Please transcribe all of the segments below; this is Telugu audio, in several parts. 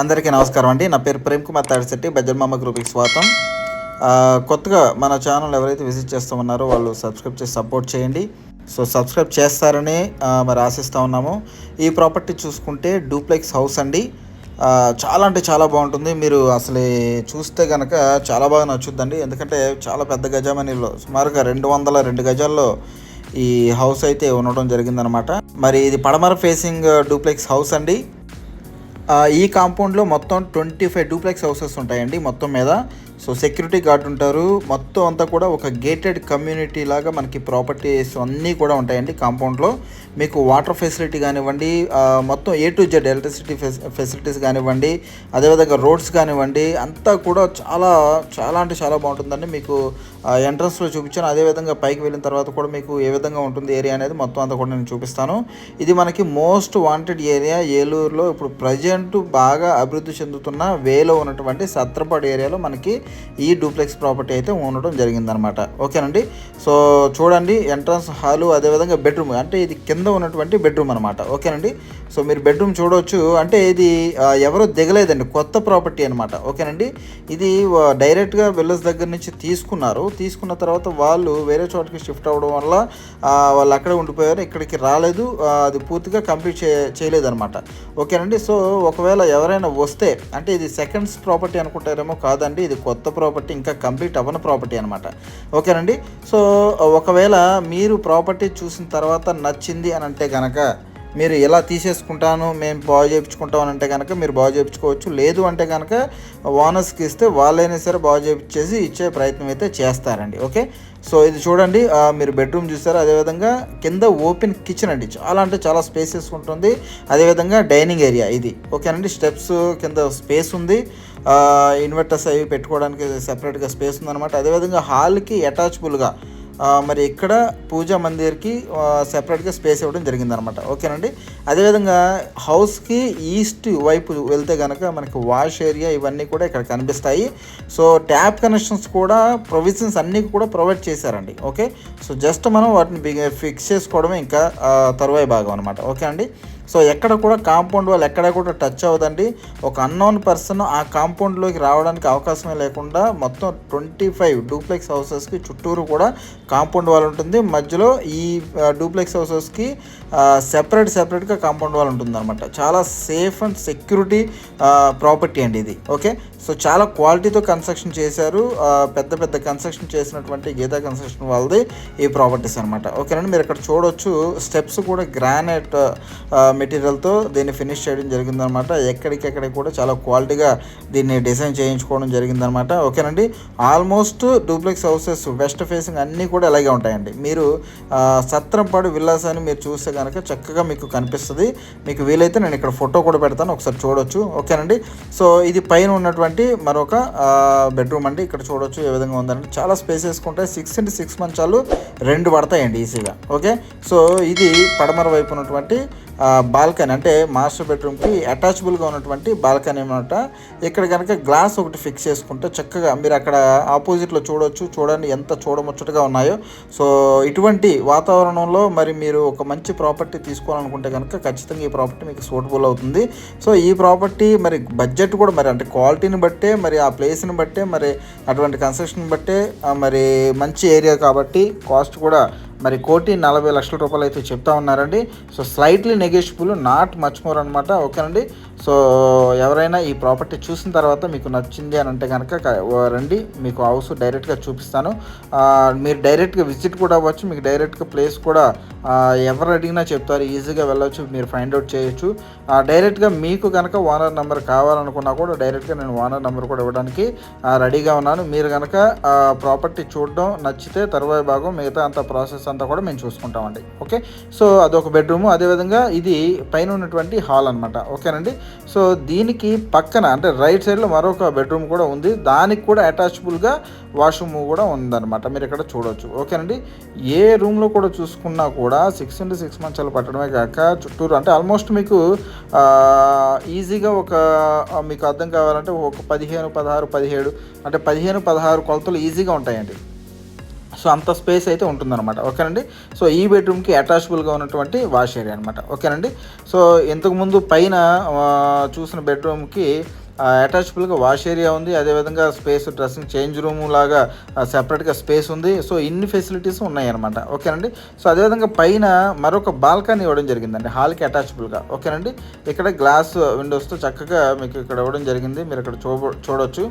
అందరికీ నమస్కారం అండి. నా పేరు ప్రేమ్ కుమార్ తాడిశెట్టి. బజ్జర్మామ గ్రూప్కి స్వాగతం. కొత్తగా మన ఛానల్ ఎవరైతే విజిట్ చేస్తూ ఉన్నారో వాళ్ళు సబ్స్క్రైబ్ చేసి సపోర్ట్ చేయండి. సో సబ్స్క్రైబ్ చేస్తారని మరి ఆశిస్తూ ఉన్నాము. ఈ ప్రాపర్టీ చూసుకుంటే డూప్లెక్స్ హౌస్ అండి. చాలా అంటే చాలా బాగుంటుంది. మీరు అసలు చూస్తే కనుక చాలా బాగా నచ్చుద్దండి. ఎందుకంటే చాలా పెద్ద గజామణిలో సుమారుగా రెండు వందల రెండు గజాల్లో ఈ హౌస్ అయితే ఉండడం జరిగిందనమాట. మరి ఇది పడమర ఫేసింగ్ డూప్లెక్స్ హౌస్ అండి. ఈ కాంపౌండ్లో మొత్తం ట్వంటీ ఫైవ్ డూప్లెక్స్ హౌసెస్ ఉంటాయండి మొత్తం మీద. సో సెక్యూరిటీ గార్డ్ ఉంటారు. మొత్తం అంతా కూడా ఒక గేటెడ్ కమ్యూనిటీ లాగా మనకి ప్రాపర్టీస్ అన్నీ కూడా ఉంటాయండి కాంపౌండ్లో. మీకు వాటర్ ఫెసిలిటీ కానివ్వండి మొత్తం A to Z electricity facilities కానివ్వండి అదేవిధంగా రోడ్స్ కానివ్వండి అంతా కూడా చాలా చాలా అంటే చాలా బాగుంటుందండి. మీకు ఎంట్రన్స్లో చూపించాను. అదేవిధంగా పైకి వెళ్ళిన తర్వాత కూడా మీకు ఏ విధంగా ఉంటుంది ఏరియా అనేది మొత్తం అంతా కూడా నేను చూపిస్తాను. ఇది మనకి మోస్ట్ వాంటెడ్ ఏరియా ఏలూరులో ఇప్పుడు ప్రజెంట్ బాగా అభివృద్ధి చెందుతున్న వేలో ఉన్నటువంటి సత్రపాడు ఏరియాలో మనకి ఈ డూప్లెక్స్ ప్రాపర్టీ అయితే ఉండడం జరిగిందనమాట ఓకేనండి? సో చూడండి ఎంట్రన్స్ హాలు అదేవిధంగా బెడ్రూమ్ అంటే ఇది కింద ఉన్నటువంటి బెడ్రూమ్ అనమాట ఓకేనండి? సో మీరు బెడ్రూమ్ చూడవచ్చు అంటే ఇది ఎవరో దిగలేదండి. కొత్త ప్రాపర్టీ అనమాట ఓకేనండి? ఇది డైరెక్ట్గా విల్లర్స్ దగ్గర నుంచి తీసుకున్నారు. తీసుకున్న తర్వాత వాళ్ళు వేరే చోటకి షిఫ్ట్ అవ్వడం వల్ల వాళ్ళు అక్కడే ఉండిపోయారు ఇక్కడికి రాలేదు అది పూర్తిగా కంప్లీట్ చే చేయలేదన్నమాట. ఓకేనండి? సో ఒకవేళ ఎవరైనా వస్తే అంటే ఇది సెకండ్స్ ప్రాపర్టీ అనుకుంటారేమో కాదండి ఇది కొత్త ప్రాపర్టీ ఇంకా కంప్లీట్ అవ్వని ప్రాపర్టీ అనమాట ఓకేనండి? సో ఒకవేళ మీరు ప్రాపర్టీ చూసిన తర్వాత నచ్చింది అని అంటే కనుక మీరు ఇలా తీసేసుకుంటాను మేము బాగు చేయించుకుంటాం అని అంటే కనుక మీరు బాగు చేయించుకోవచ్చు. లేదు అంటే కనుక ఓనర్స్కి ఇస్తే వాళ్ళైనా సరే బాగు చేయించేసి ఇచ్చే ప్రయత్నం అయితే చేస్తారండి. ఓకే? సో ఇది చూడండి. మీరు బెడ్రూమ్ చూస్తారు అదేవిధంగా కింద ఓపెన్ కిచెన్ అండి. చాలా అంటే చాలా స్పేసెస్ ఉంటుంది. అదేవిధంగా డైనింగ్ ఏరియా ఇది. ఓకేనండి? స్టెప్స్ కింద స్పేస్ ఉంది. ఇన్వర్టర్స్ అవి పెట్టుకోవడానికి సెపరేట్గా స్పేస్ ఉందన్నమాట. అదేవిధంగా హాల్కి అటాచబుల్గా మరి ఇక్కడ పూజా మందిర్కి సెపరేట్గా స్పేస్ ఇవ్వడం జరిగిందనమాట ఓకేనండి? అదేవిధంగా హౌస్కి ఈస్ట్ వైపు వెళ్తే కనుక మనకి వాష్ ఏరియా ఇవన్నీ కూడా ఇక్కడ కనిపిస్తాయి. సో ట్యాప్ కనెక్షన్స్ కూడా ప్రొవిజన్స్ అన్నీ కూడా ప్రొవైడ్ చేశారండి. ఓకే? సో జస్ట్ మనం వాటిని ఫిక్స్ చేసుకోవడమే ఇంకా తరువాయి భాగం అనమాట ఓకే అండి సో ఎక్కడ కూడా కాంపౌండ్ వాళ్ళు ఎక్కడ కూడా టచ్ అవ్వదండి. ఒక అన్నోన్ పర్సన్ ఆ కాంపౌండ్లోకి రావడానికి అవకాశమే లేకుండా మొత్తం ట్వంటీ ఫైవ్ డూప్లెక్స్ హౌసెస్కి చుట్టూరు కూడా కాంపౌండ్ వాల్ ఉంటుంది. మధ్యలో ఈ డూప్లెక్స్ హౌసెస్కి సెపరేట్ సెపరేట్గా కాంపౌండ్ వాల్ ఉంటుంది అనమాట చాలా సేఫ్ అండ్ సెక్యూరిటీ ప్రాపర్టీ అండి ఇది. ఓకే సో చాలా క్వాలిటీతో కన్స్ట్రక్షన్ చేశారు. పెద్ద పెద్ద కన్స్ట్రక్షన్ చేసినటువంటి గీతా కన్స్ట్రక్షన్ వాళ్ళది ఈ ప్రాపర్టీస్ అనమాట ఓకేనండి మీరు ఇక్కడ చూడొచ్చు. స్టెప్స్ కూడా గ్రానైట్ మెటీరియల్తో దీన్ని ఫినిష్ చేయడం జరిగిందనమాట ఎక్కడికెక్కడికి కూడా చాలా క్వాలిటీగా దీన్ని డిజైన్ చేయించుకోవడం జరిగిందనమాట ఓకేనండి? Almost duplex houses west facing అన్నీ కూడా ఇలాగే ఉంటాయండి. మీరు సత్రంపాడు విల్లాస్ అని మీరు చూస్తే కనుక చక్కగా మీకు కనిపిస్తుంది. మీకు వీలైతే నేను ఇక్కడ ఫోటో కూడా పెడతాను. ఒకసారి చూడొచ్చు. ఓకేనండి? సో ఇది పైన ఉన్నటువంటి మరొక బెడ్రూమ్ అండి. ఇక్కడ చూడొచ్చు ఏ విధంగా ఉందంటే చాలా స్పేసెస్ ఉంటాయి సిక్స్ ఇంటూ సిక్స్ మంచాలు రెండు పడతాయండి ఈజీగా. ఓకే? సో ఇది పడమర వైపు ఉన్నటువంటి బాల్కనీ అంటే మాస్టర్ బెడ్రూమ్కి అటాచబుల్గా ఉన్నటువంటి బాల్కనీ అనమాట ఇక్కడ కనుక గ్లాస్ ఒకటి ఫిక్స్ చేసుకుంటే చక్కగా మీరు అక్కడ ఆపోజిట్లో చూడొచ్చు చూడండి ఎంత చూడముచ్చటగా ఉన్నాయో. సో ఇటువంటి వాతావరణంలో మరి మీరు ఒక మంచి ప్రాపర్టీ తీసుకోవాలనుకుంటే కనుక ఖచ్చితంగా ఈ ప్రాపర్టీ మీకు సూటబుల్ అవుతుంది. సో ఈ ప్రాపర్టీ మరి బడ్జెట్ కూడా మరి అంటే క్వాలిటీని బట్టే మరి ఆ ప్లేస్ని బట్టే మరి అటువంటి కన్స్ట్రక్షన్ బట్టే మరి మంచి ఏరియా కాబట్టి కాస్ట్ కూడా మరి కోటి నలభై లక్షల రూపాయలు అయితే చెప్తా ఉన్నారండి. So slightly negotiable not much more అనమాట ఓకేనండి సో ఎవరైనా ఈ ప్రాపర్టీ చూసిన తర్వాత మీకు నచ్చింది అని అంటే కనుక రండి. మీకు హౌస్ డైరెక్ట్గా చూపిస్తాను. మీరు డైరెక్ట్గా విజిట్ కూడా అవ్వచ్చు. మీకు డైరెక్ట్గా ప్లేస్ కూడా ఎవరు అడిగినా చెప్తారు. ఈజీగా వెళ్ళవచ్చు మీరు ఫైండ్ అవుట్ చేయొచ్చు. డైరెక్ట్గా మీకు కనుక ఓనర్ నెంబర్ కావాలనుకున్నా కూడా డైరెక్ట్గా నేను ఓనర్ నెంబర్ కూడా ఇవ్వడానికి రెడీగా ఉన్నాను. మీరు కనుక ప్రాపర్టీ చూడడం నచ్చితే తర్వాత భాగం మిగతా అంత ప్రాసెస్ అంతా కూడా మేము చూసుకుంటామండి. ఓకే? సో అదొక బెడ్రూమ్. అదేవిధంగా ఇది పైన ఉన్నటువంటి హాల్ అనమాట ఓకేనండి? సో దీనికి పక్కన అంటే రైట్ సైడ్లో మరొక బెడ్రూమ్ కూడా ఉంది. దానికి కూడా అటాచబుల్గా వాష్రూమ్ కూడా ఉందన్నమాట. మీరు ఇక్కడ చూడవచ్చు ఓకేనండి? ఏ రూమ్లో కూడా చూసుకున్నా కూడా సిక్స్ ఇంటూ సిక్స్ మంచాలు పట్టడమే కాక చుట్టూరు అంటే ఆల్మోస్ట్ మీకు ఈజీగా ఒక మీకు అర్థం కావాలంటే ఒక పదిహేను పదహారు పదిహేడు అంటే పదిహేను పదహారు కొలతలు ఈజీగా ఉంటాయండి. సో అంత స్పేస్ అయితే ఉంటుందన్నమాట. ఓకేనండి? సో ఈ బెడ్రూమ్కి అటాచబుల్గా ఉన్నటువంటి వాష్ ఏరియా అనమాట ఓకేనండి? సో ఇంతకుముందు పైన చూసిన బెడ్రూమ్కి అటాచబుల్గా వాష్ ఏరియా ఉంది. అదేవిధంగా స్పేస్ డ్రెస్సింగ్ చేంజ్ రూమ్ లాగా సెపరేట్గా స్పేస్ ఉంది. సో ఇన్ని ఫెసిలిటీస్ ఉన్నాయి అనమాట ఓకేనండి? సో అదేవిధంగా పైన మరొక బాల్కనీ ఇవ్వడం జరిగిందండి. హాల్కి అటాచబుల్గా ఓకేనండి? ఇక్కడ గ్లాస్ విండోస్తో చక్కగా మీకు ఇక్కడ ఇవ్వడం జరిగింది. మీరు ఇక్కడ చూ చూడొచ్చు.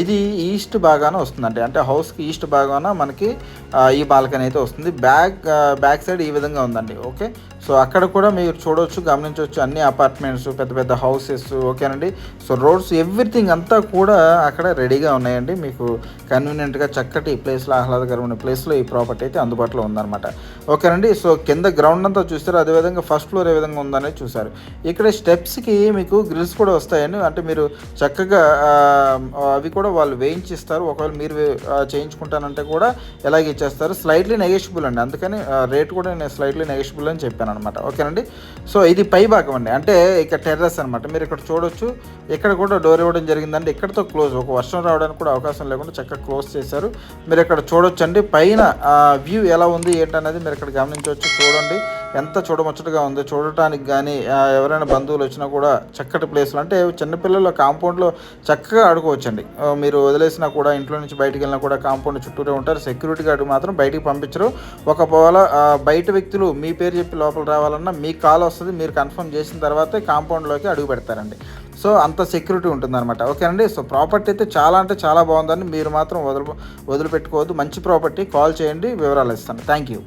ఇది ఈస్ట్ భాగాన వస్తుందండి. అంటే హౌస్కి ఈస్ట్ భాగాన మనకి ఈ బాల్కనీ అయితే వస్తుంది. బ్యాక్ బ్యాక్ సైడ్ ఈ విధంగా ఉందండి. ఓకే? సో అక్కడ కూడా మీరు చూడవచ్చు గమనించవచ్చు అన్ని అపార్ట్మెంట్స్ పెద్ద పెద్ద హౌసెస్ ఓకేనండి సో రోడ్స్ ఎవ్రీథింగ్ అంతా కూడా అక్కడ రెడీగా ఉన్నాయండి. మీకు కన్వీనియంట్గా చక్కటి ప్లేస్లో ఆహ్లాదకరమైన ప్లేస్లో ఈ ప్రాపర్టీ అయితే అందుబాటులో ఉందన్నమాట. ఓకేనండి సో కింద గ్రౌండ్ అంతా చూస్తారు అదేవిధంగా ఫస్ట్ ఫ్లోర్ ఏ విధంగా ఉందనేది చూసారు ఇక్కడ స్టెప్స్కి మీకు గ్రిల్స్ కూడా వస్తాయండి. అంటే మీరు చక్కగా అవి కూడా వాళ్ళు వేయించిస్తారు. ఒకవేళ మీరు చేయించుకుంటానంటే కూడా ఎలాగ ఇచ్చేస్తారు. స్లైట్లీ నెగెషిబుల్ అండి. అందుకని రేట్ కూడా నేను స్లైట్లీ నెగెషిబుల్ అని చెప్పాను అనమాట ఓకేనండి? సో ఇది పై భాగం అండి. అంటే ఇక టెర్రస్ అనమాట మీరు ఇక్కడ చూడొచ్చు. ఇక్కడ కూడా డోర్ ఇవ్వడం జరిగిందండి. ఇక్కడతో క్లోజ్. ఒక వర్షం రావడానికి కూడా అవకాశం లేకుండా చక్కగా క్లోజ్ చేశారు. మీరు ఇక్కడ చూడొచ్చు అండి పైన వ్యూ ఎలా ఉంది ఏంటనేది మీరు ఇక్కడ గమనించవచ్చు. చూడండి. ఎంత చూడముచ్చటగా ఉందో చూడటానికి కానీ ఎవరైనా బంధువులు వచ్చినా కూడా చక్కటి ప్లేస్లు అంటే చిన్నపిల్లలు కాంపౌండ్లో చక్కగా ఆడుకోవచ్చండి. మీరు వదిలేసినా కూడా ఇంట్లో నుంచి బయటికి వెళ్ళినా కూడా కాంపౌండ్ చుట్టూరే ఉంటారు. సెక్యూరిటీ గార్డు మాత్రం బయటికి పంపించరు. ఒకవేళ బయట వ్యక్తులు మీ పేరు చెప్పి లోపల రావాలన్నా మీకు కాల్ వస్తుంది మీరు కన్ఫర్మ్ చేసిన తర్వాతే కాంపౌండ్లోకి అడుగు పెడతారండి. సో అంత సెక్యూరిటీ ఉంటుందన్నమాట. ఓకేనండి? సో ప్రాపర్టీ అయితే చాలా అంటే చాలా బాగుందండి. మీరు మాత్రం వదిలి వదిలిపెట్టుకోవద్దు. మంచి ప్రాపర్టీ కాల్ చేయండి వివరాలు ఇస్తాను. Thank you.